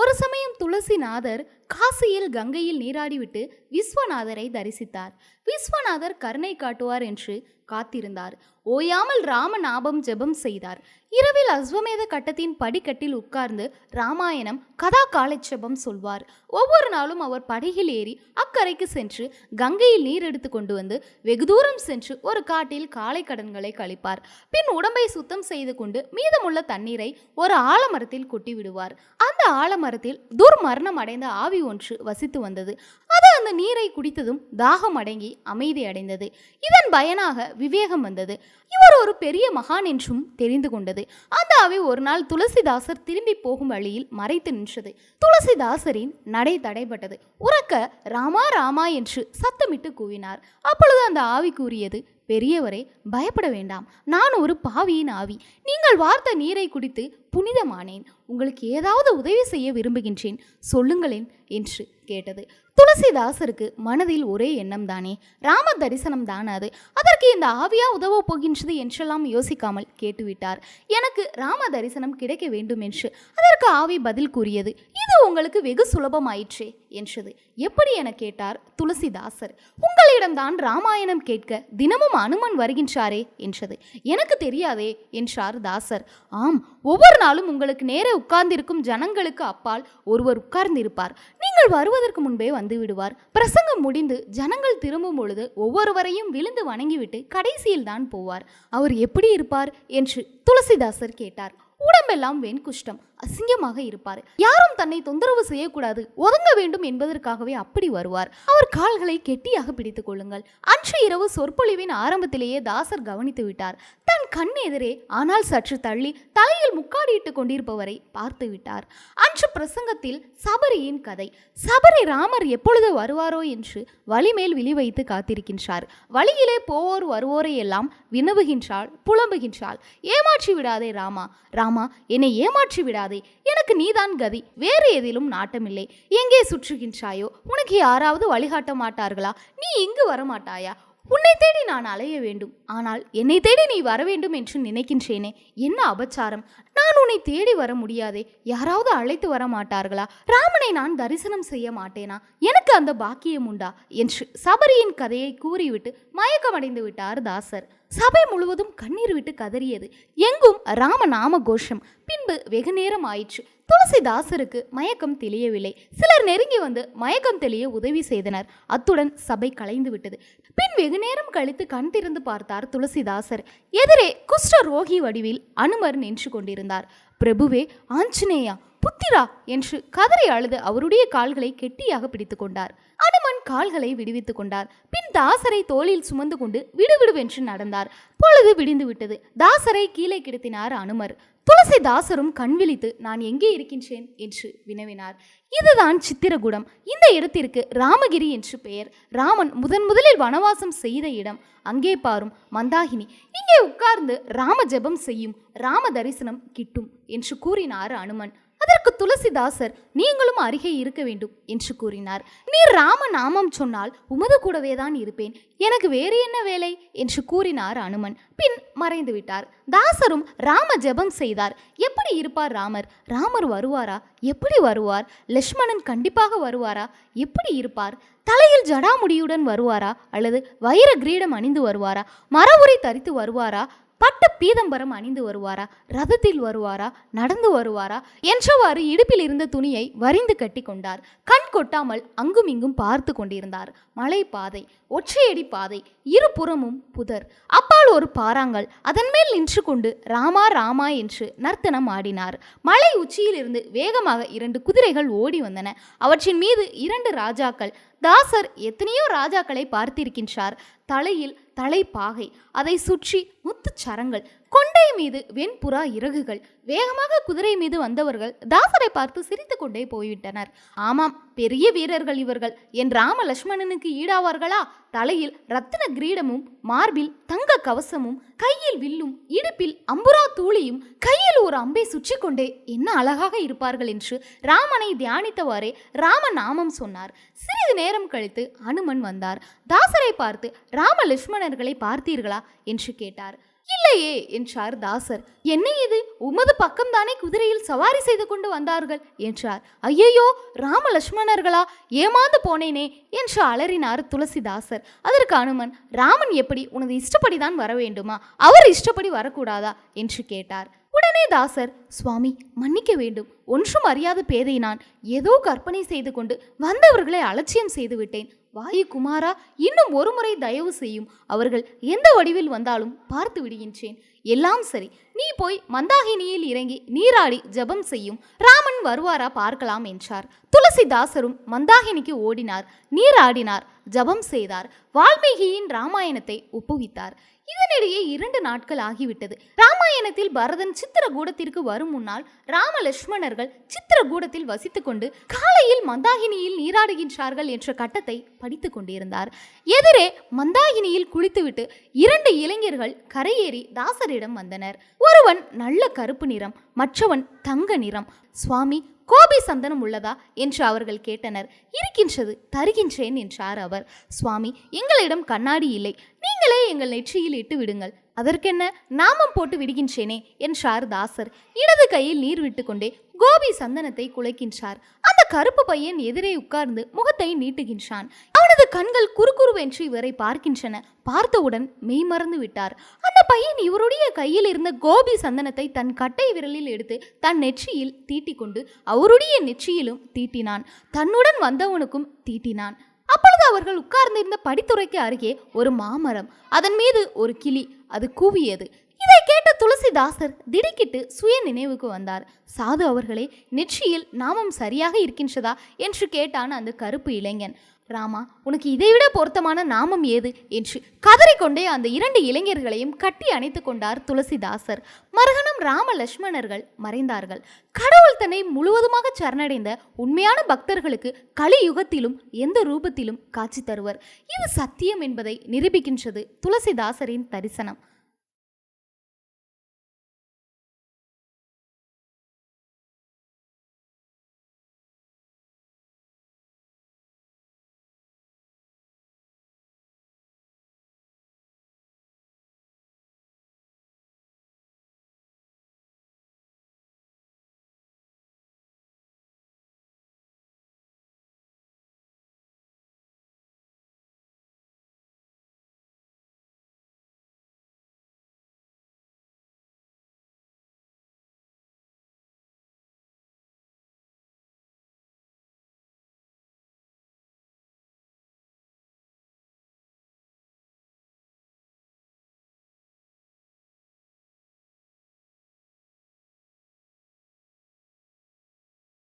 ஒரு சமயம் துளசிநாதர் காசியில் கங்கையில் நீராடிவிட்டு விஸ்வநாதரை தரிசித்தார். விஸ்வநாதர் கருணை காட்டுவார் என்று காத்திருந்தார். ஓயாமல் ராமநாபம் ஜெபம் செய்தார். இரவில் அஸ்வமேத கட்டத்தின் படிக்கட்டில் உட்கார்ந்து ராமாயணம் கதா காலட்சேபம் சொல்வார். ஒவ்வொரு நாளும் அவர் படகில் ஏறி அக்கரைக்கு சென்று கங்கையில் நீர் எடுத்து கொண்டு வந்து வெகு தூரம் சென்று ஒரு காட்டில் காலை கடன்களை கழிப்பார். பின் உடம்பை சுத்தம் செய்து கொண்டு மீதமுள்ள தண்ணீரை ஒரு ஆலமரத்தில் கொட்டி விடுவார் அந்த ஆலமரத்தில் துர்மரணம் அடைந்த ஆவி ஒன்று வசித்து வந்தது. அது அந்த நீரை குடித்ததும் தாகம் அடங்கி அமைதி அடைந்தது. இதன் பயனாக விவேகம் வந்தது. இவர் ஒரு பெரிய மகான் என்றும் தெரிந்து கொண்டது. அந்த ஆவி ஒரு நாள் துளசிதாசர் திரும்பி போகும் வழியில் மறைத்து நின்றது. துளசிதாசரின் நடை தடைபட்டது. உறக்க ராமா ராமா என்று சத்தமிட்டு கூவினார். அப்பொழுது அந்த ஆவி கூறியது பெரியவரே பயப்பட வேண்டாம். நான் ஒரு பாவியின் ஆவி. நீங்கள் வார்த்த நீரை குடித்து புனிதமானேன். உங்களுக்கு ஏதாவது உதவி செய்ய விரும்புகின்றேன். சொல்லுங்களேன் என்று கேட்டது. துளசிதாசருக்கு மனதில் ஒரே எண்ணம் தானே ராம தரிசனம் தான் அது? அதற்கு இந்த ஆவியா உதவ போகின்றது என்றெல்லாம் யோசிக்காமல் கேட்டுவிட்டார். எனக்கு ராம தரிசனம் கிடைக்க வேண்டும் என்று. அதற்கு ஆவி பதில் கூறியது இது உங்களுக்கு வெகு சுலபமாயிற்றே என்றது. எப்படி? என கேட்டார் துளசிதாசர். உங்களிடம்தான் ராமாயணம் கேட்க தினமும் அனுமன் வருகின்றாரே என்றது. எனக்கு தெரியாதே என்றார் தாசர். ஆம் ஒவ்வொரு நாளும் உங்களுக்கு நேரே உட்கார்ந்திருக்கும் ஜனங்களுக்கு அப்பால் ஒருவர் உட்கார்ந்திருப்பார். நீங்கள் வருவதற்கு முன்பே வந்து விடுவார். பிரசங்கம் முடிந்து ஜனங்கள் திரும்பும் பொழுது ஒவ்வொருவரையும் விழுந்து வணங்கிவிட்டு கடைசியில் தான் போவார். அவர் எப்படி இருப்பார்? என்று துளசிதாசர் கேட்டார். உடம்பெல்லாம் வெண்குஷ்டம். அசிங்கமாக இருப்பார். யாரும் தன்னை தொந்தரவு செய்யக்கூடாது. ஒதுங்க வேண்டும் என்பதற்காகவே அப்படி வருவார். அவர் கால்களை கெட்டியாக பிடித்துக் கொள்ளுங்கள். அன்று இரவு சொற்பொழிவின் ஆரம்பத்திலேயே தாசர் கவனித்து விட்டார். தன் கண் எதிரே ஆனால் சற்று தள்ளி தலையில் முக்காடியிட்டுக் கொண்டிருப்பவரை பார்த்து விட்டார். அன்று பிரசங்கத்தில் சபரியின் கதை. சபரி ராமர் எப்பொழுது வருவாரோ என்று வழிமேல் விழி வைத்து காத்திருக்கின்றார். வழியிலே போவோர் வருவோரை எல்லாம் வினவுகின்றாள் புலம்புகின்றாள். ஏமாற்றி விடாதே ராமா. ராமா என்னை ஏமாற்றி விடாதே எனக்கு நீதான் கதி. வேறு எதிலும் நாட்டமில்லை. எங்கே சுற்றுகின்றாயோ? உனக்கு யாராவது வழிகாட்ட மாட்டார்களா? நீ இங்கு வரமாட்டாயா? உன்னை தேடி நான் அலைய வேண்டும். ஆனால் என்னை தேடி நீ வர வேண்டும் என்று நினைக்கின்றேனே. என்ன அபச்சாரம்? நான் உன்னை தேடி வர முடியாதே. யாராவது அழைத்து வர மாட்டார்களா? ராமனை நான் தரிசனம் செய்ய மாட்டேனா? எனக்கு அந்த பாக்கியம் உண்டா? என்று சபரியின் கதையை கூறிவிட்டு மயக்கமடைந்து விட்டார் தாசர். சபை முழுவதும் கண்ணீர் விட்டு கதறியது. எங்கும் ராம நாம கோஷம் பின்பு வெகு நேரம் ஆயிற்று. துளசிதாசருக்கு மயக்கம் தெளியவில்லை. சிலர் நெருங்கி வந்து மயக்கம் தெளிய உதவி செய்தனர். அத்துடன் சபை கலைந்து விட்டது. பின் வெகு நேரம் கழித்து கண் திறந்து பார்த்தார் துளசிதாசர். எதிரே குஷ்ட ரோகி வடிவில் அனுமர் நின்று கொண்டிருந்தார். பிரபுவே ஆஞ்சநேயா புத்திரா என்று கதறி அழுது அவருடைய கால்களை கெட்டியாக பிடித்து கொண்டார். அனுமன் கால்களை விடுவித்துக் கொண்டார். பின் தாசரை தோளில் சுமந்து கொண்டு விடுவிடுவென்று நடந்தார். பொழுது விடிந்து விட்டது. தாசரை கீழே கிடத்தினார் அனுமர். துளசிதாசரும் கண்விழித்து கண் விழித்து நான் எங்கே இருக்கின்றேன்? என்று வினவினார். இதுதான் சித்திரகூடம். இந்த இடத்திற்கு ராமகிரி என்று பெயர். ராமன் முதன் முதலில் வனவாசம் செய்த இடம். அங்கே பாரும் மந்தாகினி இங்கே உட்கார்ந்து ராம ஜெபம் செய்யும் ராம தரிசனம் கிட்டும் என்று கூறினார் அனுமன். அதற்கு துளசிதாசர் நீங்களும் அருகே இருக்க வேண்டும் என்று கூறினார். நீர் ராம நாமம் சொன்னால் உமது கூடவே தான் இருப்பேன். எனக்கு வேறு என்ன வேலை? என்று கூறினார் அனுமன். பின் மறைந்து விட்டார். தாசரும் ராம ஜெபம் செய்தார். எப்படி இருப்பார் ராமர்? ராமர் வருவாரா? எப்படி வருவார்? லக்ஷ்மணன் கண்டிப்பாக வருவாரா? எப்படி இருப்பார்? தலையில் ஜடாமுடியுடன் வருவாரா? அல்லது வைர கிரீடம் அணிந்து வருவாரா? மரவுரை தரித்து வருவாரா? பட்டு பீதம்பரம் அணிந்து வருவாரா? ரதத்தில் வருவாரா? நடந்து வருவாரா? என்றவாறு இடுப்பில் இருந்த துணியை வரிந்து கட்டி கொண்டார். கண் கொட்டாமல் அங்கும் இங்கும் பார்த்து கொண்டிருந்தார். மலை பாதை ஒற்றையடி பாதை இருபுறமும் புதர். அப்பால் ஒரு பாறாங்கல் அதன் மேல் நின்று கொண்டு ராமா ராமா என்று நர்த்தனம் ஆடினார். மலை உச்சியிலிருந்து வேகமாக இரண்டு குதிரைகள் ஓடி வந்தன. அவற்றின் மீது இரண்டு ராஜாக்கள். தாசர் எத்தனையோ ராஜாக்களை பார்த்திருக்கின்றார். தலையில் தலைப்பாகை அதை சுற்றி முத்துச் சரங்கள் கொண்டை மீது வெண்புறா இறகுகள். வேகமாக குதிரை மீது வந்தவர்கள் தாசரை பார்த்து சிரித்து கொண்டே போய்விட்டனர். ஆமாம் பெரிய வீரர்கள் இவர்கள். என் ராம லட்சுமணனுக்கு ஈடாவார்களா? தலையில் ரத்தின கிரீடமும் மார்பில் தங்க கவசமும் கையில் வில்லும் இடுப்பில் அம்புரா தூளியும் கையில் ஒரு அம்பை சுற்றி கொண்டே என்ன அழகாக இருப்பார்கள் என்று ராமனை தியானித்தவாறே ராம நாமம் சொன்னார். சிறிது நேரம் கழித்து அனுமன் வந்தார். தாசரை பார்த்து ராம லட்சுமணர்களை பார்த்தீர்களா? என்று கேட்டார். இல்லையே என்றார் தாசர். என்ன இது? உமது பக்கம்தானே குதிரையில் சவாரி செய்து கொண்டு வந்தார்கள்? என்றார். ஐயையோ ராம லட்சுமணர்களா ஏமாந்து போனேனே என்று அலறினார் துளசிதாசர் அதற்கு அனுமன் ராமன் எப்படி உனது இஷ்டப்படிதான் வர வேண்டுமா? அவர் இஷ்டப்படி வரக்கூடாதா? என்று கேட்டார். உடனே தாசர் சுவாமி மன்னிக்க வேண்டும். ஒன்றும் அறியாத பேதை நான் ஏதோ கற்பனை செய்து கொண்டு வந்தவர்களை அலட்சியம் செய்து விட்டேன். வாயு குமாரா இன்னும் ஒரு முறை தயவு செய்யும். அவர்கள் எந்த வடிவில் வந்தாலும் பார்த்து விடுகின்றேன். எல்லாம் சரி. நீ போய் மந்தாகினியில் இறங்கி நீராடி ஜெபம் செய்யும். ராமன் வருவாரா பார்க்கலாம் என்றார். துளசிதாசரும் மந்தாகினிக்கு ஓடினார். நீராடினார் ஜெபம் செய்தார். வால்மீகியின் ராமாயணத்தை ஒப்புவித்தார். இதனிடையே இரண்டு நாட்கள் ஆகிவிட்டது. ராமாயணத்தில் பரதன் சித்திரகூடத்திற்கு வரும் முன்னால் ராம லட்சுமணர்கள் சித்திரகூடத்தில் வசித்துக் கொண்டு காலையில் மந்தாகினியில் நீராடுகின்றார்கள் என்ற கட்டத்தை படித்து கொண்டிருந்தார். எதிரே மந்தாகினியில் குளித்துவிட்டு இரண்டு இளைஞர்கள் கரையேறி தாசரிடம் வந்தனர். ஒருவன் நல்ல கருப்பு நிறம் மற்றவன் தங்க நிறம். சுவாமி கோபி சந்தனம் உள்ளதா? என்று அவர்கள் கேட்டனர். இருக்கின்றது தருகின்றேன் என்றார் அவர். சுவாமி எங்களிடம் கண்ணாடி இல்லை. நீங்களே எங்கள் நெற்றியில் இட்டு விடுங்கள். அதற்கென்ன? நாமம் போட்டு விடுகின்றேனே என்றார் தாசர் இடது கையில் நீர் விட்டுக்கொண்டே கோபி சந்தனத்தை குலைக்கின்றார். அந்த கருப்பு பையன் எதிரே உட்கார்ந்து முகத்தை நீட்டுகின்றான். அவனது கண்கள் குறுகுறுவென்று இவரை பார்க்கின்றன. பார்த்தவுடன் மெய்மறந்து விட்டார். அந்த பையன் இவருடைய கையில் இருந்த கோபி சந்தனத்தை தன் கட்டை விரலில் எடுத்து தன் நெற்றியில் தீட்டிக்கொண்டு அவருடைய நெற்றியிலும் தீட்டினான். தன்னுடன் வந்தவனுக்கும் தீட்டினான். அப்பொழுது அவர்கள் உட்கார்ந்திருந்த படித்துறைக்கு அருகே ஒரு மாமரம் அதன் மீது ஒரு கிளி அது கூவியது. இதை கேட்ட துளசிதாசர் திடுக்கிட்டு சுய நினைவுக்கு வந்தார். சாது அவர்களே நெற்றியில் நாமம் சரியாக இருக்கின்றதா? என்று கேட்டான் அந்த கருப்பு இளைஞன். ராமா உனக்கு இதைவிட பொருத்தமான நாமம் ஏது? என்று கதறிக்கொண்டே அந்த இரண்டு இளைஞர்களையும் கட்டி அணைத்து கொண்டார் துளசிதாசர். மருகனம் ராம லட்சுமணர்கள் மறைந்தார்கள். கடவுள் தன்னை முழுவதுமாக சரணடைந்த உண்மையான பக்தர்களுக்கு கலியுகத்திலும் எந்த ரூபத்திலும் காட்சி தருவர். இது சத்தியம் என்பதை நிரூபிக்கின்றது துளசிதாசரின் தரிசனம்.